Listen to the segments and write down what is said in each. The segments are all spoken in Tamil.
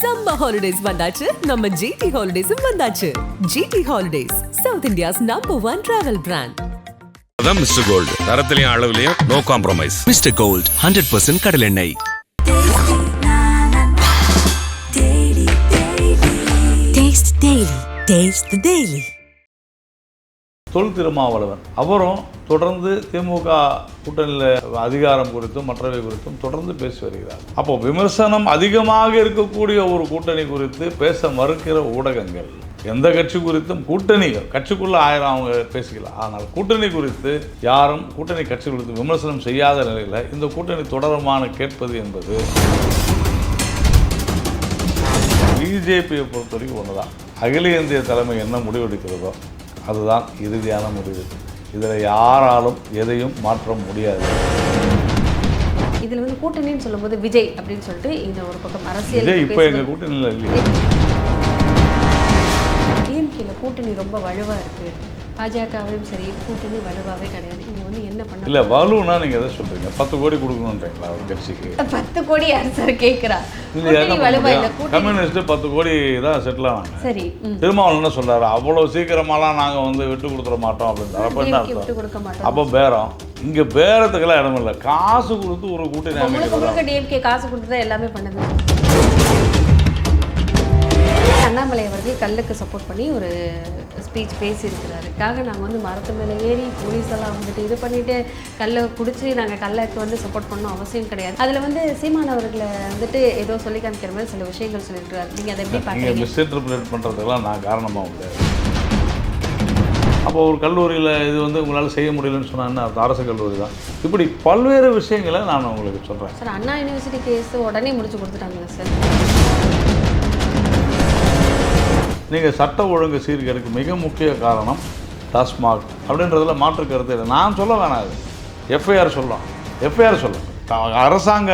சம்மர் ஹாலிடேஸ் வந்தாச்சு. நம்ம ஜிடி ஹாலிடேஸும் வந்தாச்சு. GT holidays south India's number one travel brand அதான் மிஸ்டர் கோல்டு தரத்திலையும் அளவுலையும் no compromise mister gold hundred percent கடல் எண்ணெய். Taste Daily. Taste the Daily. தொல் திருமாவளவன். அவரும் தொடர்ந்து திமுக கூட்டணியில் அதிகாரம் குறித்தும் மற்றவை குறித்தும் தொடர்ந்து பேசி வருகிறார். அப்போ விமர்சனம் அதிகமாக இருக்கக்கூடிய ஒரு கூட்டணி குறித்து பேச மறுக்கிற ஊடகங்கள் எந்த கட்சி குறித்தும் கூட்டணிகள் கட்சிக்குள்ள ஆயிரம் அவங்க பேசிக்கலாம் ஆனால் கூட்டணி குறித்து யாரும் கூட்டணி கட்சி குறித்து விமர்சனம் செய்யாத நிலையில் இந்த கூட்டணி தொடருமான கேட்பது என்பது பிஜேபியை பொறுத்த வரைக்கும் ஒன்று தான் அகில இந்திய தலைமை என்ன முடிவெடுக்கிறதோ அதுதான் இறுதியான முடிவு. இதில் யாராலும் எதையும் மாற்ற முடியாது. இதுல வந்து கூட்டணின்னு சொல்லும்போது விஜய் அப்படின்னு சொல்லிட்டு இந்த ஒரு பக்கம் அரசியல் இப்போ எங்கள் கூட்டணியில் இல்லையே? டிஎம்கேல கூட்டணி ரொம்ப வலுவா இருக்கு? பாஜகவையும் சரி கூட்டணி வலுவாவே கிடையாது. என்ன பண்ண இல்லை வலுன்னா நீங்கள் எதை சொல்கிறீங்க பத்து கோடி கொடுக்கணுன்றீங்களா ஒரு கட்சிக்கு? பத்து கோடி யார் சார் கேட்கிறா இல்லை இல்ல கம்யூனிஸ்ட் பத்து கோடி தான் செட்டில் ஆனாங்க சரி. திருமாவளவன் என்ன சொல்றாரு? அவ்வளோ சீக்கிரமாலாம் நாங்கள் வந்து விட்டு கொடுத்துட மாட்டோம் அப்படின்றாரு. அப்போ என்ன அர்த்தம்? அப்போ பேரம். இங்கே பேரத்துக்கெல்லாம் இடம் இல்லை. காசு கொடுத்து ஒரு கூட்டணி டிஎம்கே காசு கொடுத்து தான் எல்லாமே பண்ணுது. அண்ணாமலை அவர்கள் கல்லுக்கு சப்போர்ட் பண்ணி ஒரு ஸ்பீச் பேசியிருக்கிறாரு. அதுக்காக நாங்கள் வந்து மரத்து மேலே ஏறி போலீஸ் எல்லாம் வந்துட்டு இது பண்ணிட்டு கல்லை குடிச்சு நாங்கள் கல்லுக்கு வந்து சப்போர்ட் பண்ணணும் அவசியம் கிடையாது. அதில் வந்து சீமான் அவர்களை வந்துட்டு ஏதோ சொல்லி காமிக்கிற மாதிரி சில விஷயங்கள் சொல்லியிருக்கிறாரு. நீங்கள் அதை எப்படி பார்க்குறீங்க? மிஸ்இன்டர்பிரேட் பண்ணுறதுக்கெல்லாம் நான் காரணமாக முடியாது அப்போ ஒரு கல்லூரியில் இது வந்து உங்களால் செய்ய முடியலன்னு சொன்னா என்ன அர்த்தம்? அரசு கல்லூரி தான். இப்படி பல்வேறு விஷயங்களை நான் உங்களுக்கு சொல்கிறேன் சார் அண்ணா யூனிவர்சிட்டி கேஸ் உடனே முடிச்சு கொடுத்துட்டாங்களா சார். நீங்கள் சட்ட ஒழுங்கு சீர்கேடுக்கு மிக முக்கிய காரணம் டாஸ்மாக் அப்படின்றதுல மாற்று கருத்து இல்லை. நான் சொல்ல வேணாம் அது. எஃப்ஐஆர் சொல்லலாம். எஃப்ஐஆர் சொல்லும் அரசாங்க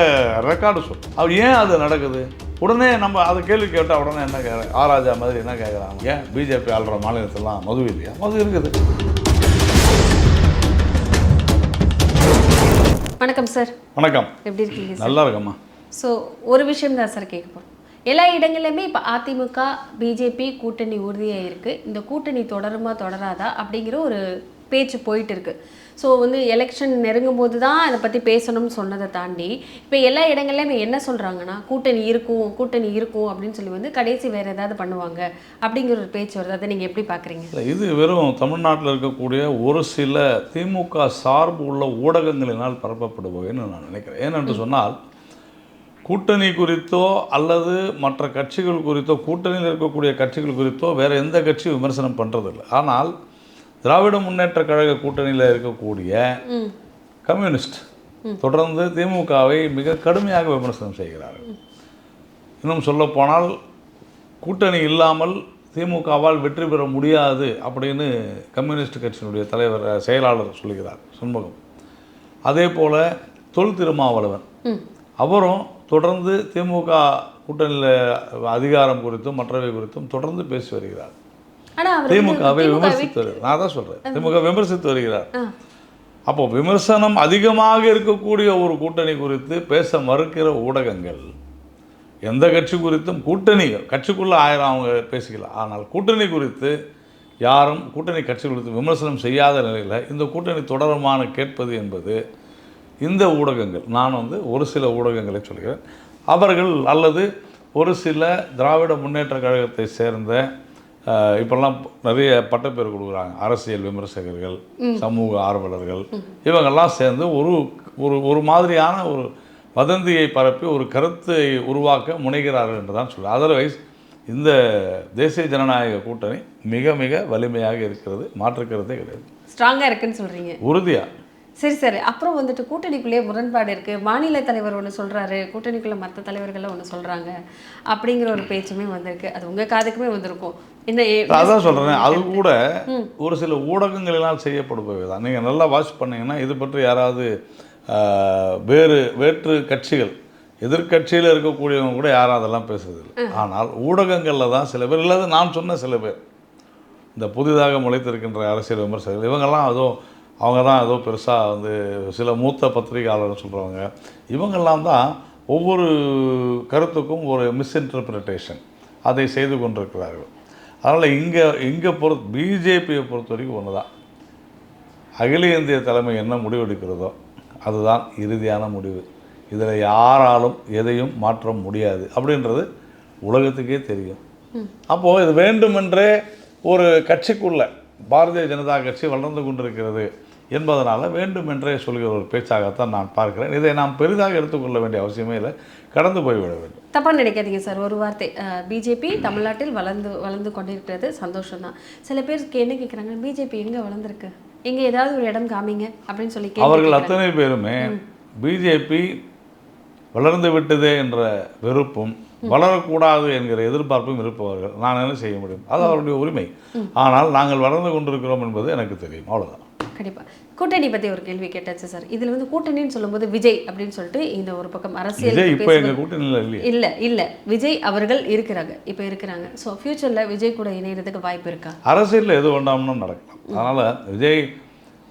ரெக்கார்டு சொல்லும் அது ஏன் அது நடக்குது? உடனே நம்ம அதை கேள்வி கேட்டால் உடனே என்ன கேட்குறாங்க ஆராஜா மாதிரி என்ன கேட்குறாங்க ஏன் பிஜேபி ஆள்ற மாநிலத்திலாம் மது இல்லையா? மது இருக்குது. வணக்கம் சார். வணக்கம். எப்படி இருக்கீங்க நல்லா இருக்கம்மா. ஸோ ஒரு விஷயம் தான் சார் கேட்க போகிறோம் எல்லா இடங்களிலுமே இப்போ அதிமுக பிஜேபி கூட்டணி உறுதியாக இருக்குது இந்த கூட்டணி தொடருமா தொடராதா அப்படிங்கிற ஒரு பேச்சு போயிட்டு இருக்கு. ஸோ வந்து எலெக்ஷன் நெருங்கும் போது தான் அதை பற்றி பேசணும்னு சொன்னதை தாண்டி இப்போ எல்லா இடங்கள்லையுமே என்ன சொல்கிறாங்கன்னா கூட்டணி இருக்கும் கூட்டணி இருக்கும் அப்படின்னு சொல்லி வந்து கடைசி வேறு ஏதாவது பண்ணுவாங்க அப்படிங்கிற ஒரு பேச்சு வருது. அதை நீங்கள் எப்படி பார்க்குறீங்க இது வெறும் தமிழ்நாட்டில் இருக்கக்கூடிய ஒரு சில திமுக சார்பு உள்ள ஊடகங்களினால் பரப்பப்படுபவைன்னு நான் நினைக்கிறேன். ஏனென்று சொன்னால் கூட்டணி குறித்தோ அல்லது மற்ற கட்சிகள் குறித்தோ கூட்டணியில் இருக்கக்கூடிய கட்சிகள் குறித்தோ வேறு எந்த கட்சியும் விமர்சனம் பண்ணுறதில்லை ஆனால் திராவிட முன்னேற்ற கழக கூட்டணியில் இருக்கக்கூடிய கம்யூனிஸ்ட் தொடர்ந்து திமுகவை மிக கடுமையாக விமர்சனம் செய்கிறார்கள். இன்னும் சொல்லப்போனால் கூட்டணி இல்லாமல் திமுகவால் வெற்றி பெற முடியாது அப்படின்னு கம்யூனிஸ்ட் கட்சியினுடைய தலைவர் செயலாளர் சொல்லுகிறார் சண்முகம். அதே போல் தொல் திருமாவளவன் அவரும் தொடர்ந்து திமுக கூட்டணியில் அதிகாரம் குறித்தும் மற்றவை குறித்தும் தொடர்ந்து பேசி வருகிறார். திமுகவை திமுக விமர்சித்து வருகிறார் நான் தான் சொல்கிறேன் திமுக விமர்சித்து வருகிறார். அப்போ விமர்சனம் அதிகமாக இருக்கக்கூடிய ஒரு கூட்டணி குறித்து பேச மறுக்கிற ஊடகங்கள் எந்த கட்சி குறித்தும் கூட்டணிகள் கட்சிக்குள்ள ஆயிரம் அவங்க பேசிக்கலாம் ஆனால் கூட்டணி குறித்து யாரும் கூட்டணி கட்சி குறித்து விமர்சனம் செய்யாத நிலையில் இந்த கூட்டணி தொடருமான கேட்பது என்பது இந்த ஊடகங்கள் நான் வந்து ஒரு சில ஊடகங்களை சொல்கிறேன். அவர்கள் அல்லது ஒரு சில திராவிட முன்னேற்ற கழகத்தை சேர்ந்த இப்பெல்லாம் நிறைய பட்டப்பேர் கொடுக்குறாங்க. அரசியல் விமர்சகர்கள் சமூக ஆர்வலர்கள் இவங்கெல்லாம் சேர்ந்து ஒரு ஒரு ஒரு மாதிரியான ஒரு வதந்தியை பரப்பி ஒரு கருத்தை உருவாக்க முனைகிறார்கள் என்று தான் சொல்லுவேன் அதர்வைஸ் இந்த தேசிய ஜனநாயக கூட்டணி மிக மிக வலிமையாக இருக்கிறது மாற்று கருத்தே கிடையாது ஸ்ட்ராங்காக இருக்குன்னு சொல்கிறீங்க உறுதியாக சரி சரி. அப்புறம் வந்துட்டு கூட்டணிக்குள்ளேயே முரண்பாடு இருக்கு. மாநில தலைவர் ஒன்று சொல்றாரு. கூட்டணிக்குள்ள மற்ற தலைவர்கள்லாம் ஒன்று சொல்றாங்க. அப்படிங்கிற ஒரு பேச்சுமே வந்திருக்கு. அது உங்க காதுக்குமே வந்திருக்கும். என்ன அதான் சொல்கிறேன் அது கூட ஒரு சில ஊடகங்களினால் செய்யப்படுபவை தான் நீங்கள் நல்லா வாட்ச் பண்ணீங்கன்னா இது பற்றி யாராவது வேறு வேற்று கட்சிகள் எதிர்க்கட்சியில் இருக்கக்கூடியவங்க கூட யாரும் அதெல்லாம் பேசுறதில்லை. ஆனால் ஊடகங்களில் தான் சில பேர் இல்லாத நான் சொன்ன சில பேர். இந்த புதிதாக முளைத்திருக்கின்ற அரசியல் விமர்சகர்கள் இவங்கெல்லாம் ஏதோ அவங்க தான் ஏதோ பெருசாக வந்து சில மூத்த பத்திரிகையாளர் சொல்கிறவங்க இவங்கெல்லாம் தான் ஒவ்வொரு கருத்துக்கும் ஒரு மிஸ்இன்டர்பிரிட்டேஷன் அதை செய்து கொண்டிருக்கிறார்கள். அதனால் இங்கே இங்கே பொறுத்த பிஜேபியை பொறுத்த வரைக்கும் ஒன்று தான் அகில இந்திய தலைமை என்ன முடிவெடுக்கிறதோ அதுதான் இறுதியான முடிவு. இதில் யாராலும் எதையும் மாற்ற முடியாது அப்படின்றது உலகத்துக்கே தெரியும். அப்போது இது வேண்டுமென்றே ஒரு கட்சிக்குள்ள பாரதிய ஜனதா கட்சி வளர்ந்து கொண்டிருக்கிறது. என்பதனால் வேண்டுமென்றே சொல்கிற ஒரு பேச்சாகத்தான் நான் பார்க்கிறேன். இதை நாம் பெரிதாக எடுத்துக்கொள்ள வேண்டிய அவசியமே இல்லை. கடந்து போய்விட வேண்டும். தப்பா நினைக்காதீங்க சார். ஒரு வார்த்தை பிஜேபி தமிழ்நாட்டில் வளர்ந்து வளர்ந்து கொண்டிருக்கிறது சந்தோஷம் தான் சில பேருக்கு என்ன கேட்குறாங்க பிஜேபி எங்க வளர்ந்துருக்கு? எங்க ஏதாவது ஒரு இடம் காமிங்க அப்படின்னு சொல்லி அவர்கள். அத்தனை பேருமே பிஜேபி வளர்ந்து விட்டதே என்ற வெறுப்பும் வளரக்கூடாது என்கிற எதிர்பார்ப்பும் இருப்பவர்கள். நான் என்ன செய்ய முடியும்? அது அவருடைய உரிமை. ஆனால் நாங்கள் வளர்ந்து கொண்டிருக்கிறோம் என்பது எனக்கு தெரியும். அவ்வளவுதான். கண்டிப்பா. கூட்டணி பத்தி ஒரு கேள்வி கேட்டாச்சு சார் இதுல வந்து கூட்டணின்னு சொல்லும்போது விஜய் அப்படின்னு சொல்லிட்டு இந்த ஒரு பக்கம் அரசியல் இப்போ எங்கள் கூட்டணியில் இல்ல இல்ல. விஜய் அவர்கள் இருக்கிறாங்க இப்ப இருக்கிறாங்க. ஸோ ஃபியூச்சர்ல விஜய் கூட இணையறதுக்கு வாய்ப்பு இருக்கா? அரசியலில் எது வேண்டாம்னு நடக்கலாம். அதனால் விஜய்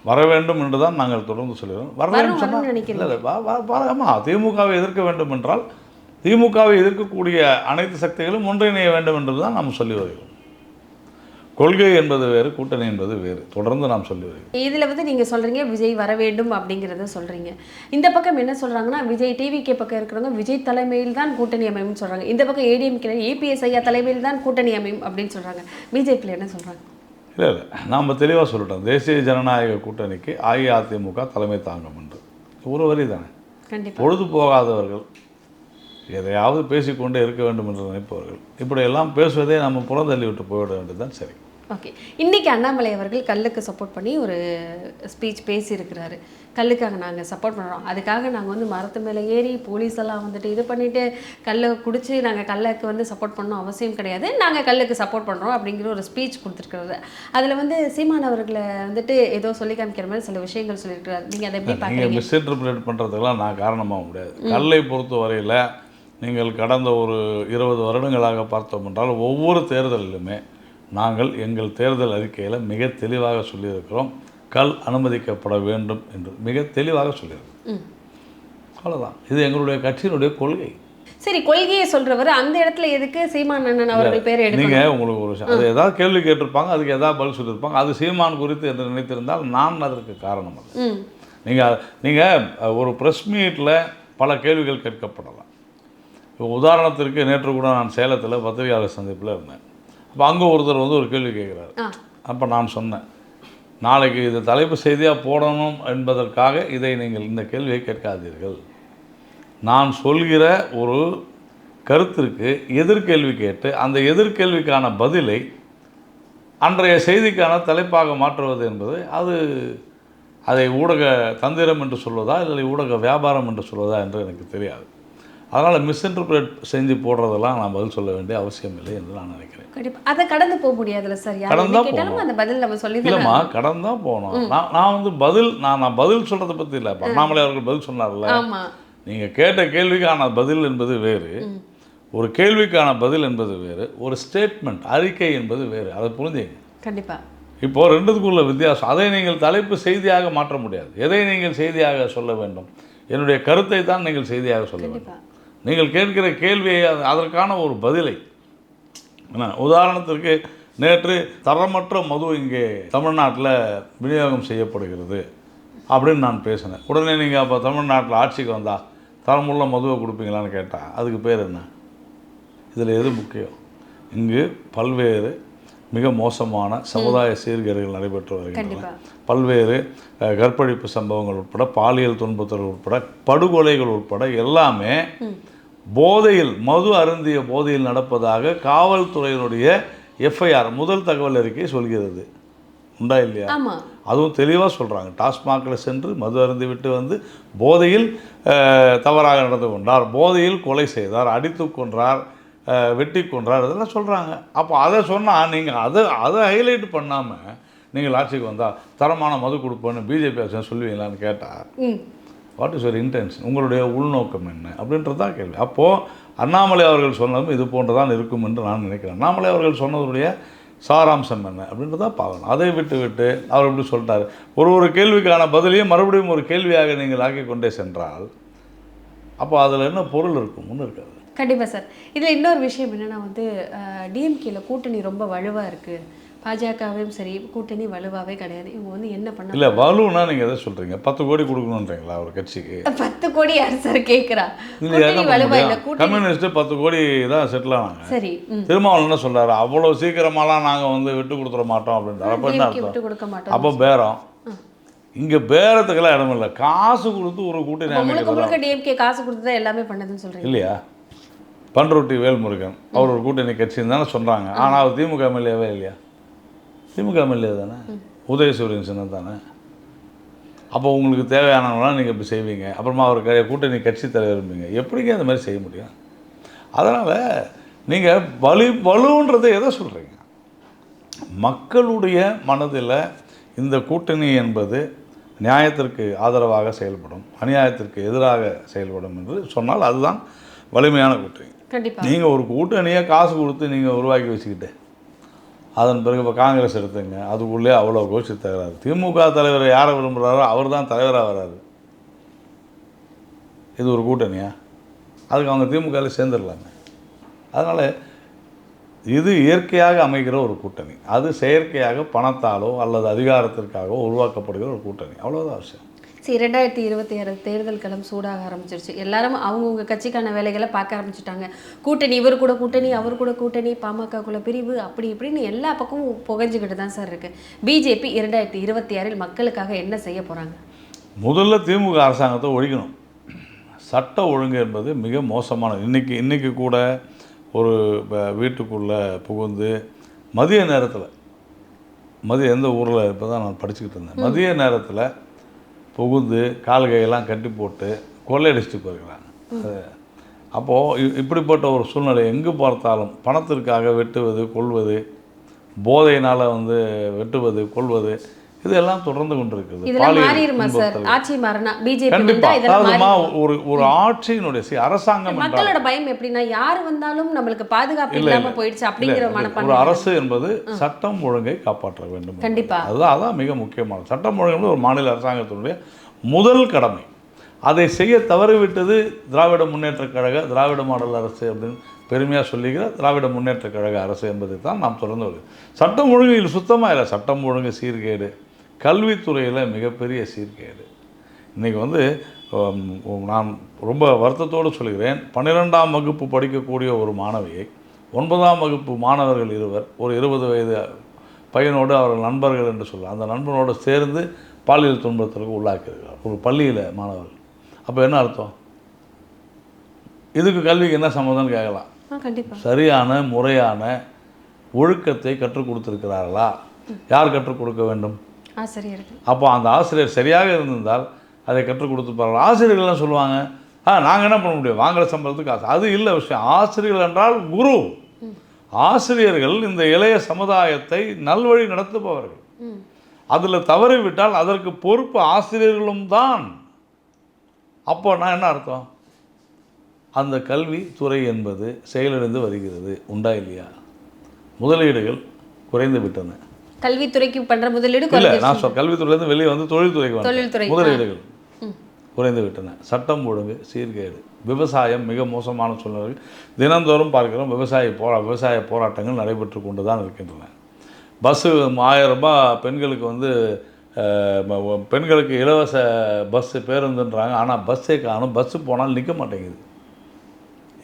வர வேண்டும் என்று தான் நாங்கள் தொடர்ந்து சொல்கிறோம். வர வரும், வேண்டும் சொன்னால் வரும்னு நினைக்கிறீங்க. இல்லை வா- வா- வா- ஆமா. திமுகவை எதிர்க்க வேண்டும் என்றால் திமுகவை எதிர்க்கக்கூடிய அனைத்து சக்திகளும் ஒன்றிணைய வேண்டும் என்று தான் நாம் சொல்லி வருகிறோம். கொள்கை என்பது வேறு கூட்டணி என்பது வேறு. தொடர்ந்து நாம் சொல்லி வருகிறோம். இதுல வந்து நீங்க சொல்றீங்க விஜய் வர வேண்டும் அப்படிங்கிறத சொல்றீங்க இந்த பக்கம் என்ன சொல்றாங்கன்னா விஜய் டிவிகே பக்கம் இருக்கிறவங்க விஜய் தலைமையில் தான் கூட்டணி அமையும்னு சொல்றாங்க இந்த பக்கம் ஏடிஎம்கே ஏபிஎஸ் ஐயா தலைமையில் தான் கூட்டணி அமையும் அப்படின்னு சொல்றாங்க பிஜேபியில் என்ன சொல்றாங்க இல்லை இல்லை. நாம் தெளிவாக சொல்லிட்டோம். தேசிய ஜனநாயக கூட்டணிக்கு அஇஅதிமுக தலைமை தாங்கும் என்று. ஒரு வரி தானே. பொழுது போகாதவர்கள் எதையாவது பேசிக்கொண்டே இருக்க வேண்டும் என்று நினைப்பவர்கள். இப்படியெல்லாம் பேசுவதை நம்ம புறந்தள்ளி விட்டு போய்விட வேண்டியதுதான் சரி. ஓகே. இன்னைக்கு அண்ணாமலை அவர்கள் கல்லுக்கு சப்போர்ட் பண்ணி ஒரு ஸ்பீச் பேசியிருக்கிறாரு. கல்லுக்காக நாங்கள் சப்போர்ட் பண்ணுறோம் அதுக்காக நாங்கள் வந்து மரத்து மேலே ஏறி போலீஸ் எல்லாம் வந்துட்டு இது பண்ணிட்டு கல்லை குடிச்சு நாங்கள் கல்லுக்கு வந்து சப்போர்ட் பண்ணணும் அவசியம் கிடையாது. நாங்கள் கல்லுக்கு சப்போர்ட் பண்ணுறோம் அப்படிங்கிற ஒரு ஸ்பீச் கொடுத்துருக்காரு அதில் வந்து சீமான் அவர்களை வந்துட்டு ஏதோ சொல்லி காமிக்கிற மாதிரி சில விஷயங்கள் சொல்லியிருக்கிறாரு. நீங்கள் அதை எப்படி பார்க்குறீங்க? மிஸ்இன்டர்பிரேட் பண்ணுறதுக்கெல்லாம் நான் காரணமாக முடியாது. கல்லை பொறுத்த வரையில் நீங்கள் கடந்த ஒரு இருபது வருடங்களாக பார்த்தோம் என்றால் ஒவ்வொரு தேர்தலிலுமே நாங்கள் எங்கள் தேர்தல் அறிக்கையில் மிக தெளிவாக சொல்லியிருக்கிறோம். கல் அனுமதிக்கப்பட வேண்டும் என்று மிக தெளிவாக சொல்லியிருக்கிறோம். அவ்வளோதான் இது எங்களுடைய கட்சியினுடைய கொள்கை. சரி கொள்கையை சொல்றவர் அந்த இடத்துல எதுக்கு சீமான் அண்ணன் அவர்கள் பேரை நீங்கள் உங்களுக்கு ஒரு அது ஏதாவது கேள்வி கேட்டிருப்பாங்க அதுக்கு ஏதாவது பதில் சொல்லியிருப்பாங்க. அது சீமான் குறித்து என்று நினைத்திருந்தால் நான் அதற்கு காரணம் அல்ல. நீங்கள் நீங்கள் ஒரு ப்ரெஸ் மீட்டில் பல கேள்விகள் கேட்கப்படலாம். உதாரணத்திற்கு நேற்று கூட நான் சேலத்தில் பத்திரிகையாளர் சந்திப்பில் இருந்தேன். அப்போ அங்கே ஒருத்தர் வந்து ஒரு கேள்வி கேட்குறாரு. அப்போ நான் சொன்னேன் நாளைக்கு இது தலைப்பு செய்தியாக போடணும் என்பதற்காக இதை நீங்கள் இந்த கேள்வியை கேட்காதீர்கள். நான் சொல்கிற ஒரு கருத்திற்கு எதிர்கேள்வி கேட்டு அந்த எதிர்கேள்விக்கான பதிலை அன்றைய செய்திக்கான தலைப்பாக மாற்றுவது என்பது அது அதை ஊடக தந்திரம் என்று சொல்வதா இல்லை ஊடக வியாபாரம் என்று சொல்வதா என்று எனக்கு தெரியாது. அதனால் மிஸ்இன்டர்பிரேட் செஞ்சு போடுறதெல்லாம் நான் பதில் சொல்ல வேண்டிய அவசியம் இல்லை என்று நான் நினைக்கிறேன். கண்டிப்பா. அதை கடந்து போக முடியாதுல்ல சார்? கடந்தா போகணும். அந்த பதில் நம்ம சொல்லி இல்லைம்மா கடன் தான் போகணும். நான் நான் வந்து பதில் நான் நான் பதில் சொல்கிறத பற்றி இல்லை. அண்ணாமலை அவர்கள் பதில் சொன்னார்ல. நீங்கள் கேட்ட கேள்விக்கான பதில் என்பது வேறு. ஒரு கேள்விக்கான பதில் என்பது வேறு. ஒரு ஸ்டேட்மெண்ட் அறிக்கை என்பது வேறு. அதை புரிஞ்சுங்க. கண்டிப்பா. இப்போ ரெண்டுத்துக்குள்ள வித்தியாசம். அதை நீங்கள் தலைப்பு செய்தியாக மாற்ற முடியாது. எதை நீங்கள் செய்தியாக சொல்ல வேண்டும்? என்னுடைய கருத்தை தான் நீங்கள் செய்தியாக சொல்ல வேண்டும். நீங்கள் கேட்கிற கேள்வியை அது- அதற்கான ஒரு பதிலை. என்ன உதாரணத்திற்கு நேற்று தரமற்ற மது இங்கே தமிழ்நாட்டில் விநியோகம் செய்யப்படுகிறது அப்படின்னு நான் பேசினேன். உடனே நீங்கள் அப்போ தமிழ்நாட்டில் ஆட்சிக்கு வந்தா தரமுள்ள மதுவை கொடுப்பீங்களான்னு கேட்டால் அதுக்கு பேர் என்ன? இதில் எது முக்கியம்? இங்கு பல்வேறு மிக மோசமான சமுதாய சீர்கேடுகள் நடைபெற்று வருகின்றன. பல்வேறு கற்பழிப்பு சம்பவங்கள் உட்பட பாலியல் துன்புறுத்தல் உட்பட படுகொலைகள் உட்பட எல்லாமே போதையில் மது அருந்திய போதையில் நடப்பதாக காவல்துறையினுடைய எஃப்ஐஆர் முதல் தகவல் அறிக்கை சொல்கிறது. உண்டா இல்லையா? அதுவும் தெளிவாக சொல்கிறாங்க டாஸ்மாகில் சென்று மது அருந்தி விட்டு வந்து போதையில் தவறாக நடந்து கொண்டார். போதையில் கொலை செய்தார் அடித்து கொன்றார் வெட்டி கொன்றார் இதெல்லாம் சொல்கிறாங்க அப்போ அதை சொன்னால் நீங்கள் அதை அதை ஹைலைட் பண்ணாமல் நீங்கள் ஆட்சிக்கு வந்தால் தரமான மது கொடுப்போன்னு பிஜேபி ஆட்சி சொல்லுவீங்களான்னு கேட்டால் வாட் இஸ் யுவர் இன்டென்ஷன் உங்களுடைய உள்நோக்கம் என்ன? அப்படின்றது தான் கேள்வி. அப்போது அண்ணாமலை அவர்கள் சொன்னதும் இது போன்று தான் இருக்கும் என்று நான் நினைக்கிறேன். அண்ணாமலை அவர்கள் சொன்னதுடைய சாராம்சம் என்ன? அப்படின்றத பார்க்கணும் அதை விட்டு விட்டு அவர் இப்படி சொல்லிட்டார். ஒரு ஒரு கேள்விக்கான பதிலையும் மறுபடியும் ஒரு கேள்வியாக நீங்கள் ஆக்கி கொண்டே சென்றால் அப்போ அதில் என்ன பொருள் இருக்கும்? ஒன்றும் இருக்காது. கண்டிப்பாக சார். இதில் இன்னொரு விஷயம் என்னென்னா வந்து டிஎம்கேல கூட்டணி ரொம்ப வலுவாக இருக்குது பாஜகவும் சரி கூட்டணி வலுவாவே கிடையாது. இவங்க வந்து என்ன பண்ண இல்லை வலுன்னா நீங்கள் எதை சொல்கிறீங்க பத்து கோடி கொடுக்கணுன்றீங்களா ஒரு கட்சிக்கு? பத்து கோடி யார் சார் கூட்டணி கம்யூனிஸ்ட்டு பத்து கோடி தான் செட்டில் ஆனாங்க. சரி திருமாவளவன் என்ன சொல்றாரு அவ்வளோ சீக்கிரமாலாம் நாங்கள் வந்து விட்டு கொடுத்துட மாட்டோம் அப்படின்றாரு. அப்போ என்ன விட்டு கொடுக்க மாட்டோம் அப்போ பேரம். இங்கே பேரத்துக்கெல்லாம் இடம் இல்லை. காசு கொடுத்து ஒரு கூட்டணி முழுக்க முழுக்க டிஎம்கே காசு கொடுத்து தான் எல்லாமே பண்ணதுன்னு சொல்றீங்க. இல்லையா? பண்ருட்டி வேல்முருகன். அவர் ஒரு கூட்டணி கட்சின்னு தானே சொல்கிறாங்க ஆனால் அவர் திமுக எம்எல்ஏவே இல்லையா? திமுக எம்எல்ஏ தானே? உதயசூரியன் சின்னம் தானே? அப்போ உங்களுக்கு தேவையானவங்களாம் நீங்கள் இப்படி செய்வீங்க. அப்புறமா அவர் கூட்டணி கட்சி தலைவரும்பீங்க எப்படிங்க அந்த மாதிரி செய்ய முடியும்? அதனால் நீங்கள் வலு வலுன்றதை எதை சொல்கிறீங்க மக்களுடைய மனதில் இந்த கூட்டணி என்பது நியாயத்திற்கு ஆதரவாக செயல்படும் அநியாயத்திற்கு எதிராக செயல்படும் என்று சொன்னால் அதுதான் வலிமையான கூட்டணி. நீங்கள் ஒரு கூட்டணியை காசு கொடுத்து நீங்கள் உருவாக்கி வச்சுக்கிட்டு அதன் பிறகு இப்போ காங்கிரஸ் எடுத்துங்க அதுக்குள்ளே அவ்வளோ கோஷி தகராறு. திமுக தலைவர் யாரை விரும்புகிறாரோ அவர் தான் தலைவராக வராரு. இது ஒரு கூட்டணியா? அதுக்கு அவங்க திமுகவில் சேர்ந்துடலாங்க அதனால் இது இயற்கையாக அமைகிற ஒரு கூட்டணி. அது செயற்கையாக பணத்தாலோ அல்லது அதிகாரத்திற்காகவோ உருவாக்கப்படுகிற ஒரு கூட்டணி. அவ்வளோதான் அவசியம் சரி ரெண்டாயிரத்தி இருபத்தி ஆறு தேர்தல் களம் சூடாக ஆரம்பிச்சிருச்சு. எல்லாரும் அவங்கவுங்க கட்சிக்கான வேலைகளை பார்க்க ஆரம்பிச்சிட்டாங்க. கூட்டணி இவர் கூட கூட்டணி அவர் கூட கூட்டணி பாமகக்குள்ள பிரிவு அப்படி இப்படின்னு எல்லா பக்கமும் புகஞ்சுக்கிட்டு தான் சார் இருக்கு. பிஜேபி இரண்டாயிரத்தி இருபத்தி ஆறில் மக்களுக்காக என்ன செய்ய போறாங்க? முதல்ல திமுக அரசாங்கத்தை ஒழிக்கணும். சட்ட ஒழுங்கு என்பது மிக மோசமானது இன்றைக்கி இன்றைக்கி கூட ஒரு வீட்டுக்குள்ளே புகுந்து மதிய நேரத்தில் மதிய எந்த ஊரில் இப்போ தான் நான் படிச்சுக்கிட்டு இருந்தேன். மதிய நேரத்தில் புகுந்து கால் கையெல்லாம் கட்டி போட்டு கொள்ளையடிச்சிட்டு போயிருக்கிறாங்க. அப்போது இப்படிப்பட்ட ஒரு சூழ்நிலை எங்கு பார்த்தாலும் பணத்திற்காக வெட்டுவது கொள்வது போதையினால் வந்து வெட்டுவது கொள்வது இதெல்லாம் தொடர்ந்து கொண்டிருக்கிறது. ஆட்சி மாறினா பிஜேபி ஒரு ஒரு ஆட்சியினுடைய அரசாங்கம் மக்களோட பயம் எப்படின்னா யார் வந்தாலும் நம்மளுக்கு பாதுகாப்பு இல்ல, இல்லாம இல்ல. போயிடுச்சு அப்படிங்கிற ஒரு அரசு என்பது சட்டம் ஒழுங்கை காப்பாற்ற வேண்டும். கண்டிப்பா. அதுதான் அதான் மிக முக்கியமானது. சட்டம் ஒழுங்கு ஒரு மாநில அரசாங்கத்தினுடைய முதல் கடமை. அதை செய்ய தவறிவிட்டது திராவிட முன்னேற்றக் கழக திராவிட மாடல் அரசு அப்படின்னு பெருமையாக சொல்லிக்கிற திராவிட முன்னேற்றக் கழக அரசு என்பதை தான் நாம் தொடர்ந்து வருது சட்டம் ஒழுங்கு சுத்தமாக இல்லை. சட்டம் ஒழுங்கு சீர்கேடு. கல்வித்துறையில் மிகப்பெரிய சீர்கேடு. இன்றைக்கி வந்து நான் ரொம்ப வருத்தத்தோடு சொல்கிறேன். பன்னிரெண்டாம் வகுப்பு படிக்கக்கூடிய ஒரு மாணவியை ஒன்பதாம் வகுப்பு மாணவர்கள் இருவர் ஒரு இருபது வயது பையனோடு அவர்கள் நண்பர்கள் என்று சொல்ல அந்த நண்பனோடு சேர்ந்து பாலியல் துன்பத்திற்கு உள்ளாக்கியிருக்கிறார். ஒரு பள்ளியில் மாணவர்கள். அப்போ என்ன அர்த்தம்? இதுக்கு கல்விக்கு என்ன சம்மந்தம்னு கேட்கலாம். சரியான முறையான ஒழுக்கத்தை கற்றுக் கொடுத்திருக்கிறார்களா? யார் கற்றுக் கொடுக்க வேண்டும்? ஆசிரியர்கள் அப்போ அந்த ஆசிரியர் சரியாக இருந்திருந்தால் அதை கற்றுக் கொடுத்துப்பார்கள் ஆசிரியர்கள்லாம் சொல்லுவாங்க ஆ நாங்கள் என்ன பண்ண முடியும்? வாங்குற சம்பளத்துக்கு காசு. அது இல்லை விஷயம். ஆசிரியர்கள் என்றால் குரு. ஆசிரியர்கள் இந்த இளைய சமுதாயத்தை நல்வழி நடத்துபவர்கள். அதில் தவறிவிட்டால் அதற்கு பொறுப்பு ஆசிரியர்களும் தான். அப்போ நான் என்ன அர்த்தம்? அந்த கல்வி துறை என்பது செயலிழந்து வருகிறது. உண்டா இல்லையா? முதலீடுகள் குறைந்து விட்டன. கல்வித்துறைக்கு பண்ற முதலீடு இல்ல. நான் கல்வித்துறையிலேருந்து வெளியே வந்து தொழில்துறைக்கு. தொழில்துறை. முதலீடுகள். குறைந்து விட்டன சட்டம் ஒழுங்கு சீர்கேடு விவசாயம் மிக மோசமான சூழ்நிலை தினந்தோறும் பார்க்கிறோம் விவசாய போரா விவசாய போராட்டங்கள் நடைபெற்று கொண்டு தான் இருக்கின்றன பஸ்ஸு ஆயிரம் ரூபாய் பெண்களுக்கு வந்து பெண்களுக்கு இலவச பஸ்ஸு பேருந்துன்றாங்க ஆனால் பஸ்ஸே காணும் பஸ்ஸு போனால் நிற்க மாட்டேங்குது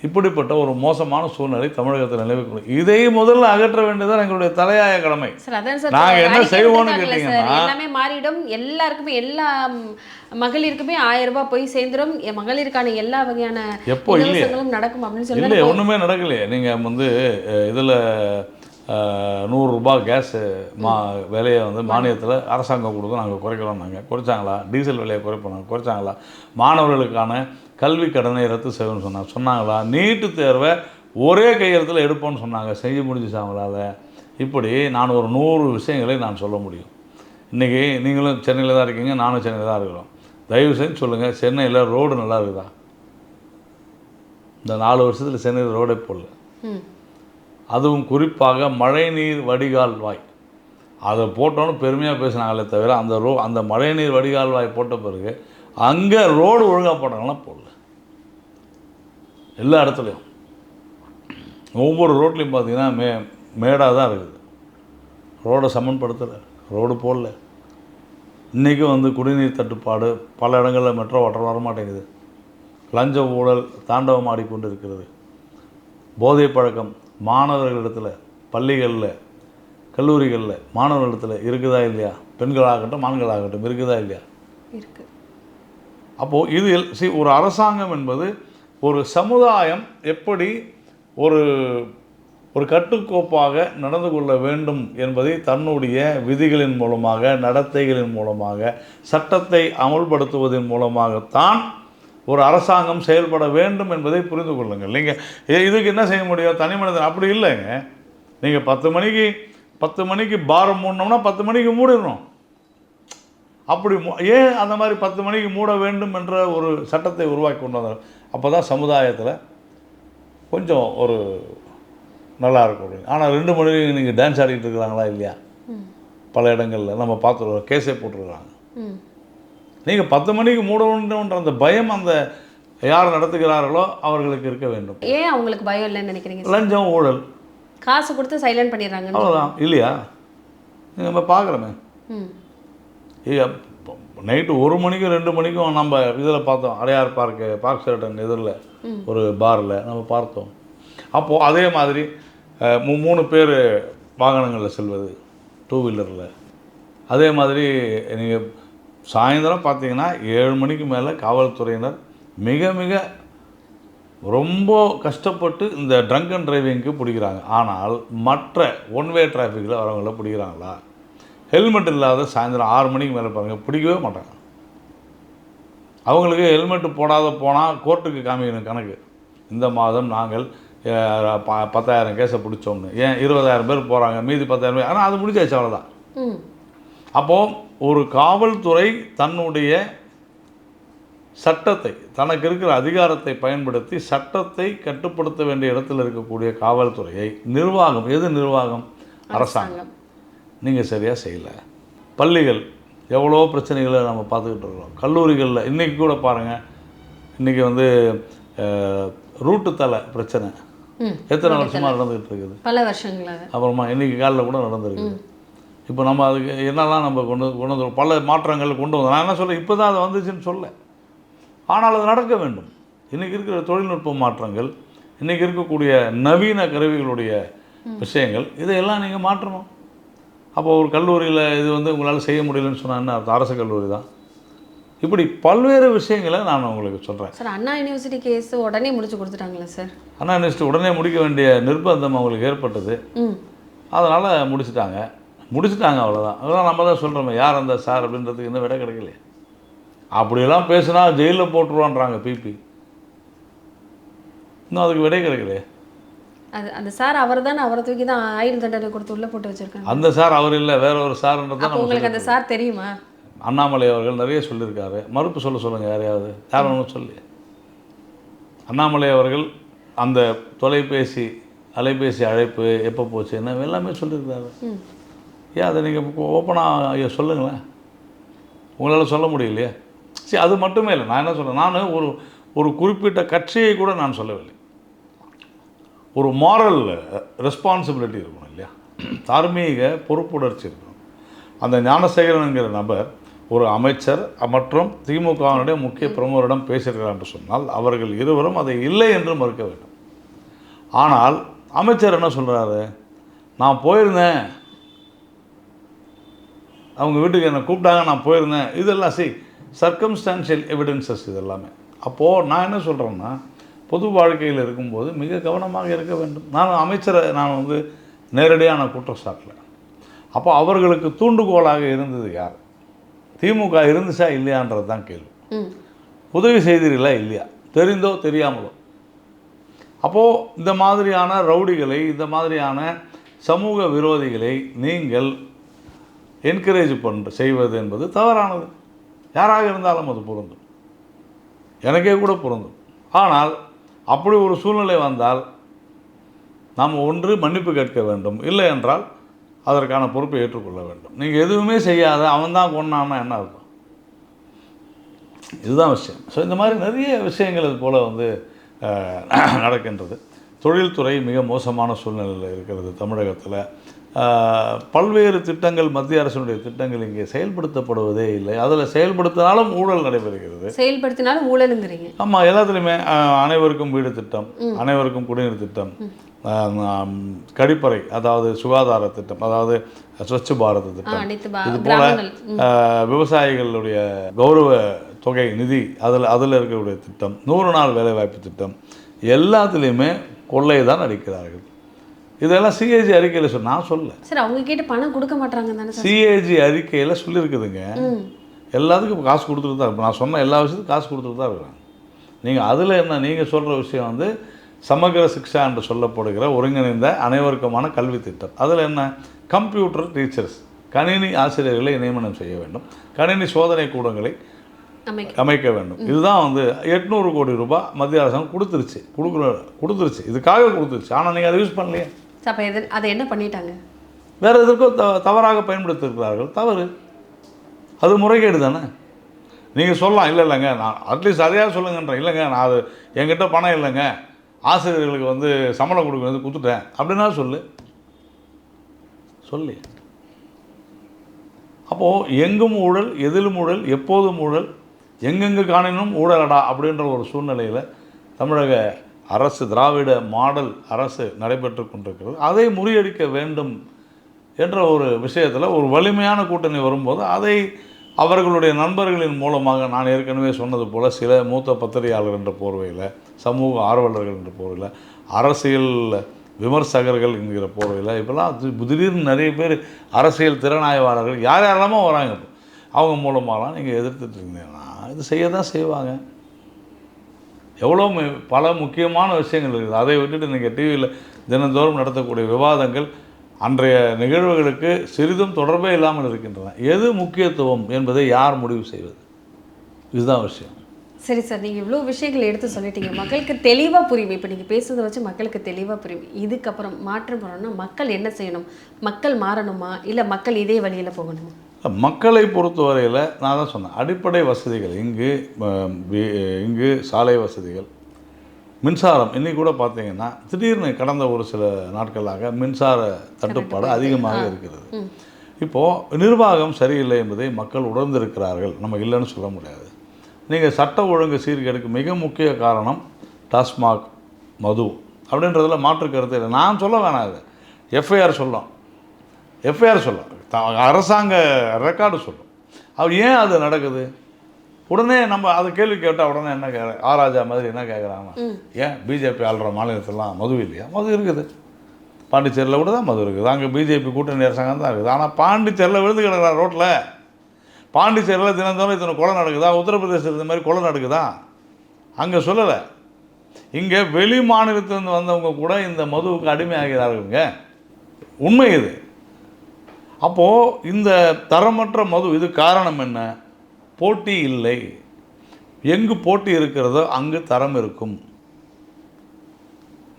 இப்படிப்பட்ட ஒரு மோசமான சூழ்நிலை தமிழகத்தில் நிலவி இதை முதல்ல அகற்ற வேண்டியதுதான் எங்களுடைய தலையாய கடமை. சார் அதான் சார் நாங்க என்ன செய்வோம்னு கேட்டீங்கன்னா- எல்லாமே மாறிடும். எல்லாருக்குமே எல்லா மகளிருக்குமே ஆயிரம் ரூபாய் போய் சேர்ந்துரும். எ- மகளிருக்கான எல்லா வகையான எப்போ? நடக்கும் அப்படின்னு இல்லை சொல்லி ஒன்றுமே நடக்கலையே. நீங்கள் வந்து இதில் நூறுரூபா கேஸு மா விலையை வந்து மானியத்தில் அரசாங்கம் கொடுக்கும் நாங்கள் குறைக்கிறோம் நாங்கள் குறைச்சாங்களா? டீசல் விலையை குறைப்போம். நாங்கள் குறைச்சாங்களா? மாணவர்களுக்கான கல்வி கடனை ரத்து செய்யணும்னு சொன்னாங்க சொன்னாங்களா? நீட்டு தேர்வை ஒரே கையெழுத்தில் எடுப்போம்னு சொன்னாங்க. செஞ்சு முடிஞ்சுச்சு அவங்களால இப்படி நான் ஒரு நூறு விஷயங்களை நான் சொல்ல முடியும். இன்றைக்கி நீங்களும் சென்னையில் தான் இருக்கீங்க நானும் சென்னையில் தான் இருக்கிறோம். தயவு செஞ்சு சொல்லுங்கள் சென்னையில் ரோடு நல்லா இருக்குதா? இந்த நாலு வருஷத்தில் சென்னையில் ரோடே போடல. அதுவும் குறிப்பாக மழைநீர் வடிகால் வாய். அதை போட்டோன்னு பெருமையாக பேசினாங்களே தவிர அந்த ரோ அந்த மழைநீர் வடிகால் வாய் போட்ட பிறகு அங்கே ரோடு ஒழுங்காக போட்டாங்கன்னா போடல. எல்லா இடத்துலையும். ஒவ்வொரு ரோட்லேயும் பார்த்தீங்கன்னா மே மேடாக தான் இருக்குது. ரோடை சமன்படுத்தலை ரோடு போடல. இன்றைக்கும் வந்து குடிநீர் தட்டுப்பாடு பல இடங்களில் மெட்ரோ வாட்டர் வர மாட்டேங்குது லஞ்ச ஊழல் தாண்டவம் ஆடிக்கொண்டு இருக்கிறது போதை பழக்கம் மாணவர்களிடத்தில் பள்ளிகளில் கல்லூரிகளில் மாணவர்களிடத்தில் இருக்குதா இல்லையா? பெண்களாகட்டும் ஆண்களாகட்டும் இருக்குதா இல்லையா? இருக்கு. அப்போது இது எல்- see, ஒரு அரசாங்கம் என்பது ஒரு சமுதாயம் எப்படி ஒரு ஒரு கட்டுக்கோப்பாக நடந்து கொள்ள வேண்டும் என்பதை தன்னுடைய விதிகளின் மூலமாக நடத்தைகளின் மூலமாக சட்டத்தை அமல்படுத்துவதன் மூலமாகத்தான் ஒரு அரசாங்கம் செயல்பட வேண்டும் என்பதை புரிந்து கொள்ளுங்கள். நீங்கள் இதுக்கு என்ன செய்ய முடியும்? தனி மனிதன் அப்படி இல்லைங்க. நீங்கள் பத்து மணிக்கு பத்து மணிக்கு பாரம் மூடணும்னா பத்து மணிக்கு மூடிடணும். அப்படி ஏன் அந்த மாதிரி பத்து மணிக்கு மூட வேண்டும் என்ற ஒரு சட்டத்தை உருவாக்கி கொண்டு வந்தார்? அப்போ தான் சமுதாயத்தில் கொஞ்சம் ஒரு நல்லா இருக்கும். ஆனால் ரெண்டு மணிக்கு நீங்கள் டான்ஸ் ஆடிட்டு இருக்கிறாங்களா இல்லையா? பல இடங்களில். நம்ம பார்த்துருவோம் கேஸே போட்டிருக்கிறாங்க. நீங்கள் பத்து மணிக்கு மூடணுன்ற அந்த பயம் அந்த யார் நடத்துகிறார்களோ அவர்களுக்கு இருக்க வேண்டும். ஏன் அவங்களுக்கு பயம் இல்லைன்னு நினைக்கிறீங்க லஞ்சம் ஊழல். காசு கொடுத்து சைலண்ட் பண்ணிடுறாங்கன்னு அவ்வளோதான் இல்லையா? நம்ம பார்க்குறோமே. நைட்டு ஒரு மணிக்கும் ரெண்டு மணிக்கும் நம்ம இதில் பார்த்தோம். அடையார் பார்க்கு பார்க் ஷெரட்டன் எதிரில் ஒரு பாரில் நம்ம பார்த்தோம். அப்போது அதே மாதிரி மூணு பேர் வாகனங்களில் செல்வது டூ வீலரில் அதே மாதிரி நீங்கள் சாயந்தரம் பார்த்தீங்கன்னா ஏழு மணிக்கு மேலே காவல்துறையினர் மிக மிக ரொம்ப கஷ்டப்பட்டு இந்த ட்ரங்க் அண்ட் டிரைவிங்க்கு பிடிக்கிறாங்க. ஆனால் மற்ற ஒன் வே டிராஃபிக்கில் வரவங்கள பிடிக்கிறாங்களா? ஹெல்மெட் இல்லாத சாயந்தரம் ஆறு மணிக்கு மேலே பாருங்கள் பிடிக்கவே மாட்டாங்க. அவங்களுக்கு ஹெல்மெட் போடாத போனால் கோர்ட்டுக்கு காமிக்கணும் கணக்கு. இந்த மாதம் நாங்கள் ப- பத்தாயிரம் கேஸை பிடிச்சோம்னு. ஏன் இருபதாயிரம் பேர் போகிறாங்க மீதி பத்தாயிரம் பேர் ஆனால் அது முடிஞ்சாச்சு அவ்வளோதான் அப்போது ஒரு காவல்துறை தன்னுடைய சட்டத்தை தனக்கு இருக்கிற அதிகாரத்தை பயன்படுத்தி சட்டத்தை கட்டுப்படுத்த வேண்டிய இடத்துல இருக்கக்கூடிய காவல்துறையை நிர்வாகம் எது நிர்வாகம்? அரசாங்கம். நீங்கள் சரியாக செய்யலை. பள்ளிகள் எவ்வளோ பிரச்சனைகளை நம்ம பார்த்துக்கிட்டு இருக்கிறோம். கல்லூரிகளில் இன்றைக்கி கூட பாருங்கள் இன்றைக்கி வந்து ரூட்டு தலை பிரச்சனை. எத்தனை வருஷமாக நடந்துகிட்டு இருக்குது? பல வருஷங்களாக. அப்புறமா இன்னைக்கு காலையில் கூட நடந்திருக்கு. இப்போ நம்ம அதுக்கு என்னெல்லாம் நம்ம கொண்டு கொண்டு வந்து பல மாற்றங்கள் கொண்டு வந்தோம். நான் என்ன சொல்ல இப்போ தான் அது வந்துச்சுன்னு சொல்ல. ஆனால் அது நடக்க வேண்டும். இன்றைக்கி இருக்கிற தொழில்நுட்ப மாற்றங்கள் இன்றைக்கி இருக்கக்கூடிய நவீன கருவிகளுடைய விஷயங்கள் இதையெல்லாம் நீங்கள் மாற்றணும். அப்போ ஒரு கல்லூரியில் இது வந்து உங்களால் செய்ய முடியலன்னு சொன்னால் என்ன அர்த்தம்? அரசு கல்லூரி தான். இப்படி பல்வேறு விஷயங்களை நான் உங்களுக்கு சொல்கிறேன் சார் அண்ணா யூனிவர்சிட்டி கேஸ் உடனே முடிச்சு கொடுத்துட்டாங்களா சார். அண்ணா நெக்ஸ்ட் உடனே முடிக்க வேண்டிய நிர்பந்தம் அவங்களுக்கு ஏற்பட்டது. அதனால் முடிச்சிட்டாங்க. முடிச்சிட்டாங்க அவ்வளோதான் அதெல்லாம் நம்ம தான் சொல்கிறோமே யார் அந்த சார் அப்படின்றதுக்கு இன்னும் விட கிடைக்கலையே. அப்படியெல்லாம் பேசுனா ஜெயிலில் போட்டுருவான்றாங்க பிபி இன்னும் அதுக்கு விடை கிடைக்கலையே. அது அந்த சார் அவர் தான் அவரை தூக்கி தான் ஆயுள் தண்டனை கொடுத்து உள்ள போட்டு வச்சிருக்காங்க. அந்த சார் அவர் இல்லை வேற ஒரு சார்ன்றது உங்களுக்கு அந்த சார் தெரியுமா. அண்ணாமலை அவர்கள் நிறைய சொல்லியிருக்காரு. மறுப்பு சொல்ல சொல்லுங்கள் யாரையாவது யாரும் ஒன்றும் சொல்லி. அண்ணாமலை அவர்கள் அந்த தொலைபேசி அலைபேசி அழைப்பு எப்போ போச்சு என்ன எல்லாமே சொல்லியிருக்காரு. ஏன் அதை நீங்கள் ஓப்பனாக சொல்லுங்களேன்? உங்களால் சொல்ல முடியலையே. சரி அது மட்டுமே இல்லை. நான் என்ன சொல்கிறேன் நான் ஒரு ஒரு குறிப்பிட்ட கட்சியை கூட நான் சொல்லவில்லை. ஒரு மாரல் ரெஸ்பான்சிபிலிட்டி இருக்கணும் இல்லையா? தார்மீக பொறுப்புணர்ச்சி இருக்கணும். அந்த ஞானசேகரனுங்கிற நபர் ஒரு அமைச்சர் மற்றும் திமுகவினுடைய முக்கிய பிரமுகரிடம் பேசியிருக்கிறார் என்று சொன்னால் அவர்கள் இருவரும் அதை இல்லை என்று மறுக்க வேண்டும். ஆனால் அமைச்சர் என்ன சொல்கிறாரு நான் போயிருந்தேன். அவங்க வீட்டுக்கு என்னை கூப்பிட்டாங்க நான் போயிருந்தேன். இதெல்லாம் சி சர்க்கம்ஸ்டான்ஷியல் எவிடன்சஸ் இதெல்லாமே. அப்போது நான் என்ன சொல்கிறேன்னா பொது வாழ்க்கையில் இருக்கும்போது மிக கவனமாக இருக்க வேண்டும். நான் அமைச்சரை நான் வந்து நேரடியாக நான் குற்றம் சாட்டல அப்போ அவர்களுக்கு தூண்டுகோலாக இருந்தது யார்? திமுக இருந்துச்சா இல்லையான்றது தான் கேள்வி. உதவி செய்தீர்களா இல்லையா? தெரிந்தோ தெரியாமலோ? அப்போது இந்த மாதிரியான ரவுடிகளை இந்த மாதிரியான சமூக விரோதிகளை நீங்கள் என்கரேஜ் பண்ண செய்வது என்பது தவறானது. யாராக இருந்தாலும் அது பொருந்தும். எனக்கே கூட பொருந்தும். ஆனால் அப்படி ஒரு சூழ்நிலை வந்தால் நாம் ஒன்று மன்னிப்பு கேட்க வேண்டும். இல்லை என்றால் அதற்கான பொறுப்பை ஏற்றுக்கொள்ள வேண்டும். நீங்கள் எதுவுமே செய்யாத அவன் தான் கொண்டான்னா என்ன அர்த்தம்? இதுதான் விஷயம். ஸோ இந்த மாதிரி நிறைய விஷயங்கள் இது போல் வந்து நடக்கின்றது. தொழில்துறை மிக மோசமான சூழ்நிலையில் இருக்கிறது தமிழகத்தில். பல்வேறு திட்டங்கள் மத்திய அரசினுடைய திட்டங்கள் இங்கே செயல்படுத்தப்படுவதே இல்லை. அதில் செயல்படுத்தினாலும் ஊழல் நடைபெறுகிறது. செயல்படுத்தினாலும் ஊழலுங்கிறீங்க. ஆமாம் எல்லாத்துலேயுமே அனைவருக்கும் வீடு திட்டம் அனைவருக்கும் குடிநீர் திட்டம் கழிப்பறை அதாவது சுகாதார திட்டம் அதாவது ஸ்வச் பாரத் திட்டம். இது போல விவசாயிகளுடைய கௌரவ தொகை நிதி அதில் அதில் இருக்கக்கூடிய திட்டம் நூறு நாள் வேலைவாய்ப்பு திட்டம் எல்லாத்துலேயுமே கொள்ளை தான் அடிக்கிறார்கள். இதெல்லாம் சிஏஜி அறிக்கையில் சொல் நான் சொல்ல சார் அவங்க கிட்ட பணம் கொடுக்க மாட்டாங்க தானே சிஏஜி அறிக்கையில் சொல்லியிருக்குதுங்க. எல்லாத்துக்கும் காசு கொடுத்துட்டு தான் நான் சொன்ன எல்லா விஷயத்துக்கும் காசு கொடுத்துட்டு தான் இருக்கிறாங்க. நீங்கள் அதில் என்ன நீங்கள் சொல்கிற விஷயம் வந்து சமகர சிக்ஷா என்று சொல்லப்படுகிற ஒருங்கிணைந்த அனைவருக்குமான கல்வி திட்டம். அதில் என்ன? கம்ப்யூட்டர் டீச்சர்ஸ் கணினி ஆசிரியர்களை நியமனம் செய்ய வேண்டும். கணினி சோதனை கூடங்களை அமைக்க. வேண்டும். இதுதான் வந்து எட்நூறு கோடி ரூபாய் மத்திய அரசாங்கம் கொடுத்துருச்சு. கொடுக்குற கொடுத்துருச்சு. இதுக்காக கொடுத்துருச்சு. ஆனால் நீங்கள் அதை யூஸ் பண்ணலையே. அப்போ எது அதை என்ன பண்ணிட்டாங்க? வேறு எதற்கோ த தவறாக பயன்படுத்தியிருக்கிறார்கள் தவறு. அது முறைகேடு தானே? நீங்கள் சொல்லலாம் இல்லை இல்லைங்க நான் அட்லீஸ்ட் அதையாக சொல்லுங்கன்றேன் இல்லைங்க நான் அது என்கிட்ட பணம் இல்லைங்க. ஆசிரியர்களுக்கு வந்து சம்பளம் கொடுக்குறது கொடுத்துட்டேன் அப்படின்னா சொல்லு. சொல்லி. அப்போது எங்கும் ஊழல் எதிலும் ஊழல் எப்போதும் ஊழல் எங்கெங்கு காணினும் ஊழலடா அப்படின்ற ஒரு சூழ்நிலையில் தமிழக அரசு திராவிட மாடல் அரசு நடைபெற்று கொண்டிருக்கிறது. அதை முறியடிக்க வேண்டும் என்ற ஒரு விஷயத்தில் ஒரு வலிமையான கூட்டணி வரும்போது அதை அவர்களுடைய நண்பர்களின் மூலமாக நான் ஏற்கனவே சொன்னது போல் சில மூத்த பத்திரிகையாளர் என்ற போர்வையில் சமூக ஆர்வலர்கள் என்ற போர்வையில் அரசியல் விமர்சகர்கள் என்கிற போர்வையில் இப்போல்லாம் திடீர்னு நிறைய பேர் அரசியல் திறனாய்வாளர்கள் யார் யாரெல்லாமோ வராங்க. அவங்க மூலமாகலாம் நீங்கள் எதிர்த்துட்டு இருந்தீங்கன்னா இது செய்ய தான் செய்வாங்க. எவ்வளோ பல முக்கியமான விஷயங்கள் இருக்குது. அதை விட்டுட்டு நீங்கள் டிவியில் தினந்தோறும் நடத்தக்கூடிய விவாதங்கள் அன்றைய நிகழ்வுகளுக்கு சிறிதும் தொடர்பே இல்லாமல் இருக்கின்றன. எது முக்கியத்துவம் என்பதை யார் முடிவு செய்வது? இதுதான் விஷயம். சரி சார் நீங்கள் இவ்வளோ விஷயங்கள் எடுத்து சொல்லிட்டீங்க. மக்களுக்கு தெளிவாக புரியும். இப்போ நீங்கள் பேசுறதை வச்சு மக்களுக்கு தெளிவாக புரியும். இதுக்கப்புறம் மாற்றம் வரணும்னா மக்கள் என்ன செய்யணும்? மக்கள் மாறணுமா? இல்லை மக்கள் இதே வழியில் போகணுமா? மக்களை பொறுத்தவரையில் நான் தான் சொன்னேன் அடிப்படை வசதிகள் இங்கு இங்கு சாலை வசதிகள் மின்சாரம் இன்னைக்கு கூட பார்த்தீங்கன்னா திடீர்னு கடந்த ஒரு சில நாட்களாக மின்சார தட்டுப்பாடு அதிகமாக இருக்கிறது. இப்போது நிர்வாகம் சரியில்லை என்பதை மக்கள் உணர்ந்திருக்கிறார்கள். நம்ம இல்லைன்னு சொல்ல முடியாது. நீங்கள் சட்ட ஒழுங்கு சீர்கேடுக்கு மிக முக்கிய காரணம் டாஸ்மாக் மது அப்படின்றதுல மாற்று கருத்து இல்லை. நான் சொல்ல வேணாம் இது. எஃப்ஐஆர் சொல்லும் எஃப்ஐஆர் சொல்லும். த- அரசாங்க ரெக்கார்டு சொல்லும். அது ஏன் அது நடக்குது? உடனே நம்ம அதை கேள்வி கேட்டால் உடனே என்ன கேட்குற ஆராஜா மாதிரி என்ன கேட்குறாங்க ஏன் பிஜேபி ஆள்ற மாநிலத்திலாம் மது இல்லையா? மது இருக்குது. பாண்டிச்சேரியில் கூட தான் மது இருக்குது. அங்கே பிஜேபி கூட்டணி அரசாங்கம் தான் இருக்குது. ஆனால் பாண்டிச்சேரியில் விழுந்து கிடக்குறா ரோட்டில் பாண்டிச்சேரியில் தினந்தோறும் இத்தனை கொலை நடக்குதா? உத்தரப்பிரதேசத்தில் இந்த மாதிரி கொலை நடக்குதா? அங்கே சொல்லலை. இங்கே வெளி மாநிலத்திலிருந்து வந்தவங்க கூட இந்த மதுவுக்கு அடிமையாகிறார்களுங்க உண்மை இது. அப்போது இந்த தரமற்ற மது இது காரணம் என்ன? போட்டி இல்லை. எங்கு போட்டி இருக்கிறதோ அங்கு தரம் இருக்கும்.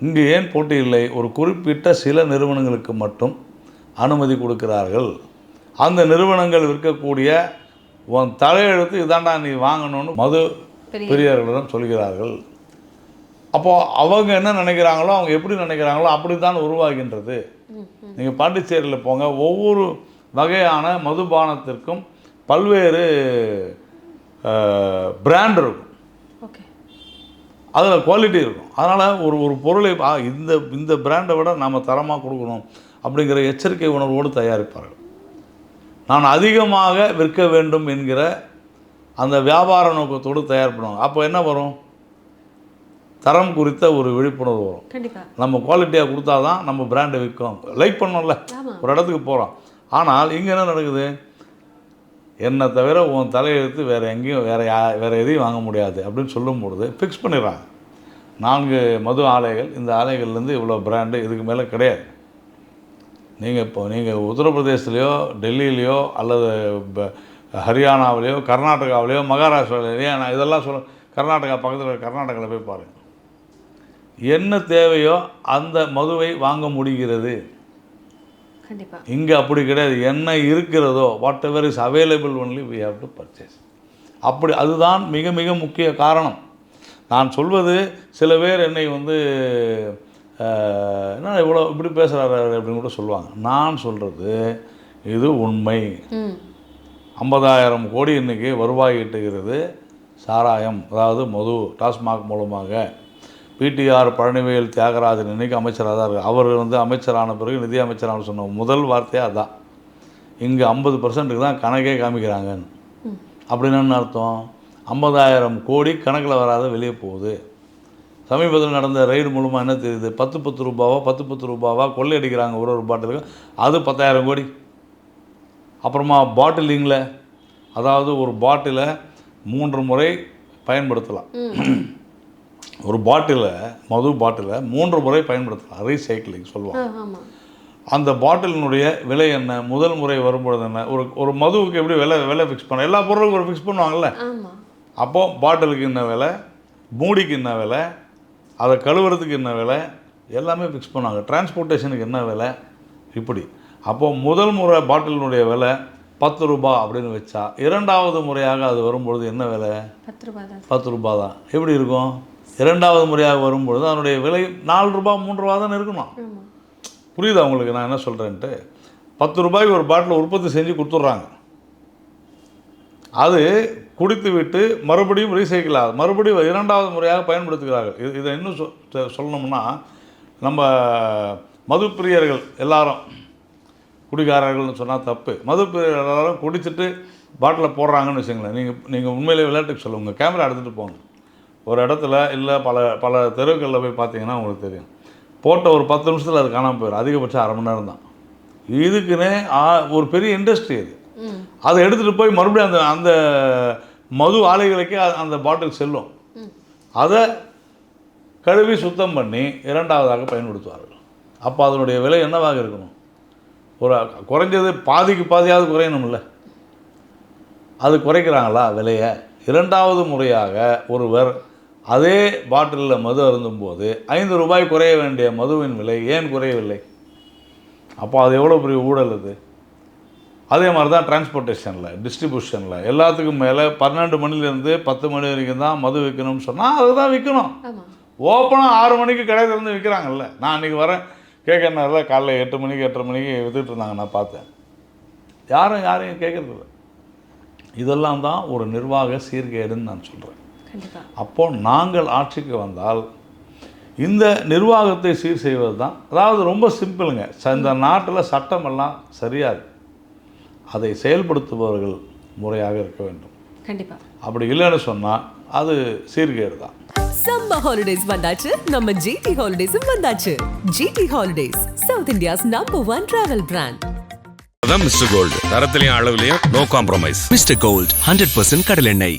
இங்கு ஏன் போட்டி இல்லை? ஒரு குறிப்பிட்ட சில நிறுவனங்களுக்கு மட்டும் அனுமதி கொடுக்கிறார்கள். அந்த நிறுவனங்கள் விற்கக்கூடிய உன் தலையெழுத்து இதாண்டா நீ வாங்கணும்னு மது பெரிய- பெரியவர்களிடம் சொல்கிறார்கள். அப்போது அவங்க என்ன நினைக்கிறாங்களோ அவங்க எப்படி நினைக்கிறாங்களோ அப்படி தான் உருவாகின்றது. நீங்கள் பாண்டிச்சேரியில் போங்க. ஒவ்வொரு வகையான மதுபானத்திற்கும் பல்வேறு பிராண்ட் இருக்கும். அதில் குவாலிட்டி இருக்கும். அதனால் ஒரு ஒரு பொருளை இந்த இந்த பிராண்டை விட நாம் தரமாக கொடுக்கணும் அப்படிங்கிற எச்சரிக்கை உணர்வோடு தயாரிப்பார்கள். நான் அதிகமாக விற்க வேண்டும் என்கிற அந்த வியாபார நோக்கத்தோடு தயார் பண்ணுவாங்க அப்போ என்ன வரும்? தரம் குறித்த ஒரு விழிப்புணர்வு வரும். நம்ம குவாலிட்டியாக கொடுத்தா தான் நம்ம பிராண்டை விற்கும். லைக் பண்ணோம்ல. ஒரு இடத்துக்கு போகிறோம் ஆனால் இங்கே என்ன நடக்குது? என்னை தவிர உன் தலையெழுத்து வேறு எங்கேயும் வேறு யா வேறு எதையும் வாங்க முடியாது அப்படின்னு சொல்லும் பொழுது ஃபிக்ஸ் பண்ணிடுறாங்க. நான்கு மது ஆலைகள். இந்த ஆலைகள்லேருந்து இவ்வளோ பிராண்டு இதுக்கு மேலே கிடையாது. நீங்கள் இப்போ நீங்கள் உத்தரப்பிரதேசத்துலேயோ டெல்லியிலையோ அல்லது ஹரியானாவிலையோ கர்நாடகாவிலையோ மகாராஷ்டிராவிலையோ நான் இதெல்லாம் சொல்ல கர்நாடகா பக்கத்தில் கர்நாடகாவில் போய் பாருங்கள் என்ன தேவையோ அந்த மதுவை வாங்க முடிகிறது. இங்கே அப்படி கிடையாது. என்ன இருக்கிறதோ whatever is available only we have to purchase அப்படி அதுதான் மிக மிக முக்கிய காரணம். நான் சொல்வது சில பேர் என்னை வந்து என்ன இவ்வளோ இப்படி பேசுகிறாரு அப்படின்னு கூட சொல்லுவாங்க. நான் சொல்கிறது இது உண்மை. ஐம்பதாயிரம் கோடி இன்னைக்கு வருவாய் ஈட்டுகிறது சாராயம் அதாவது மது டாஸ்மாக் மூலமாக. பிடிஆர் பழனிவேல் தியாகராஜன் இன்னைக்கு அமைச்சராக தான் இருக்கு அவர் வந்து அமைச்சரான பிறகு நிதி அமைச்சரான சொன்ன முதல் வார்த்தையே அதான். இங்கே ஐம்பது பர்சன்ட்டுக்கு தான் கணக்கே காமிக்கிறாங்கன்னு. அப்படின்னு என்ன அர்த்தம்? ஐம்பதாயிரம் கோடி கணக்கில் வராத வெளியே போகுது. சமீபத்தில் நடந்த ரெய்டு மூலமாக என்ன தெரியுது? பத்து பத்து ரூபாவா பத்து பத்து ரூபாவா கொள்ளையடிக்கிறாங்க ஒரு ஒரு பாட்டிலுக்கு அது பத்தாயிரம் கோடி. அப்புறமா பாட்டிலிங்கில் அதாவது ஒரு பாட்டிலை மூன்று முறை பயன்படுத்தலாம். ஒரு பாட்டிலை மது பாட்டிலை மூன்று முறை பயன்படுத்தலாம். ரீசைக்கிளிங் சொல்லுவாங்க. அந்த பாட்டிலினுடைய விலை என்ன? முதல் முறை வரும்பொழுது என்ன? ஒரு ஒரு மதுவுக்கு எப்படி விலை விலை ஃபிக்ஸ் பண்ண எல்லா பொருளுக்கும் ஒரு ஃபிக்ஸ் பண்ணுவாங்கல்ல? அப்போது பாட்டிலுக்கு என்ன விலை? மூடிக்கு என்ன விலை? அதை கழுவுறதுக்கு என்ன விலை? எல்லாமே ஃபிக்ஸ் பண்ணுவாங்க. டிரான்ஸ்போர்ட்டேஷனுக்கு என்ன விலை? இப்படி. அப்போது முதல் முறை பாட்டிலினுடைய விலை பத்து ரூபாய் அப்படின்னு வச்சா இரண்டாவது முறையாக அது வரும்பொழுது என்ன விலை? பத்து ரூபா தான். பத்து ரூபாய் தான். எப்படி இருக்கும்? இரண்டாவது முறையாக வரும்பொழுது அதனுடைய விலை நாலு ரூபாய் மூன்று ரூபா தான் இருக்கணும். புரியுதா உங்களுக்கு நான் என்ன சொல்கிறேன்ட்டு பத்து ரூபாய்க்கு ஒரு பாட்டில் உற்பத்தி செஞ்சு கொடுத்துட்றாங்க. அது குடித்து விட்டு மறுபடியும் ரீசைக்கிள் ஆகுது மறுபடியும் இரண்டாவது முறையாக பயன்படுத்துகிறார்கள். இது இதை இன்னும் சொ- சொல்லணும்னா நம்ம மது பிரியர்கள் எல்லாரும் குடிகாரர்கள்னு சொன்னால் தப்பு. மது பிரியர்கள் எல்லாரும் குடிச்சிட்டு பாட்டில் போடுறாங்கன்னு வச்சுங்களேன் நீங்கள் நீங்கள் உண்மையிலே விளையாட்டுக்கு சொல்லுங்கள் கேமரா எடுத்துகிட்டு போங்க. ஒரு இடத்துல இல்லை பல பல தெருவுகளில் போய் பார்த்தீங்கன்னா உங்களுக்கு தெரியும். போட்ட ஒரு பத்து நிமிஷத்தில் அது காணாமல் போயிடும். அதிகபட்சம் அரை மணி நேரம் தான் இதுக்குன்னே ஒரு பெரிய இண்டஸ்ட்ரி அது. அதை எடுத்துகிட்டு போய் மறுபடியும் அந்த அந்த மது ஆலைகளுக்கே அந்த பாட்டில் செல்லும். அதை கழுவி சுத்தம் பண்ணி இரண்டாவதாக பயன்படுத்துவார்கள். அப்போ அதனுடைய விலை என்னவாக இருக்கணும்? ஒரு குறைஞ்சது பாதிக்கு பாதியாவது குறையணும்ல. அது குறைக்கிறாங்களா? விலையை. இரண்டாவது முறையாக ஒருவர் அதே பாட்டிலில் மது அருந்தும்போது ஐந்து ரூபாய் குறைய வேண்டிய மதுவின் விலை ஏன் குறையவில்லை? அப்போ அது எவ்வளோ பெரிய ஊழல் அது? அதே மாதிரி தான் டிரான்ஸ்போர்ட்டேஷனில் டிஸ்ட்ரிபியூஷனில் எல்லாத்துக்கும் மேலே பன்னெண்டு மணிலேருந்து பத்து மணி வரைக்கும் தான் மது விற்கணும்னு சொன்னால் அதுதான் விற்கணும். ஆமாம் ஓப்பனாக ஆறு மணிக்கு கடை திறந்து விற்கிறாங்கல்ல. நான் அன்றைக்கி வரேன். கேட்கறனால காலைல எட்டு மணிக்கு எட்டரை மணிக்கு வித்துட்டு இருந்தாங்க நான் பார்த்தேன். யாரும் யாரையும் கேட்கறதில்ல இதெல்லாம் தான் ஒரு நிர்வாக சீர்கேடுன்னு நான் சொல்கிறேன் கண்டிப்பாக அப்போ நாங்கள் ஆட்சிக்கு வந்தால் இந்த நிர்வாகத்தை சீர் செய்வது தான் அதாவது ரொம்ப சிம்பிளுங்க. ச- இந்த நாட்டில் சட்டமெல்லாம் சரியாது. அதை செயல்படுத்துபவர்கள் முறையாக இருக்க வேண்டும். கண்டிப்பாக அப்படி இல்லைன்னு சொன்னால் அது சீர்கேடு தான் சம்மர் ஹாலிடேஸ் வந்தாச்சு. நம்ம ஜிடி ஹாலிடேஸும் வந்தாச்சு. GT holidays south India's number one travel brand அதான் மிஸ்டர் கோல்டு தரத்திலையும் அளவுலையும் no compromise mister gold hundred percent கடலெண்ணெய்